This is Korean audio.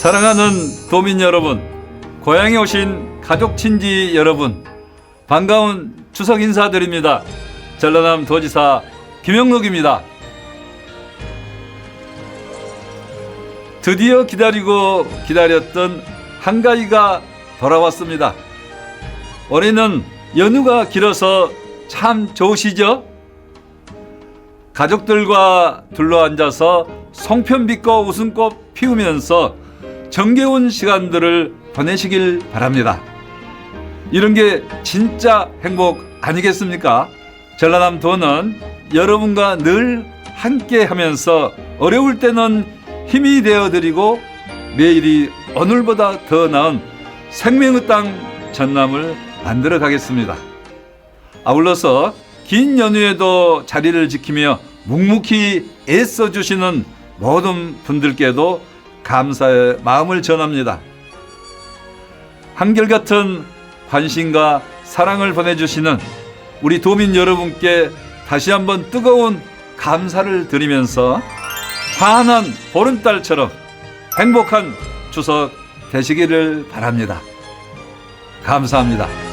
사랑하는 도민 여러분, 고향에 오신 가족 친지 여러분, 반가운 추석 인사드립니다. 전라남 도지사 김영록입니다. 드디어 기다리고 기다렸던 한가위가 돌아왔습니다. 올해는 연휴가 길어서 참 좋으시죠? 가족들과 둘러앉아서 송편빛과 웃음꽃 피우면서 정겨운 시간들을 보내시길 바랍니다. 이런 게 진짜 행복 아니겠습니까? 전라남 도는 여러분과 늘 함께 하면서 어려울 때는 힘이 되어 드리고 매일이 오늘보다 더 나은 생명의 땅 전남을 만들어 가겠습니다. 아울러서 긴 연휴에도 자리를 지키며 묵묵히 애써 주시는 모든 분들께도 감사의 마음을 전합니다. 한결같은 관심과 사랑을 보내주시는 우리 도민 여러분께 다시 한번 뜨거운 감사를 드리면서 환한 보름달처럼 행복한 추석 되시기를 바랍니다. 감사합니다.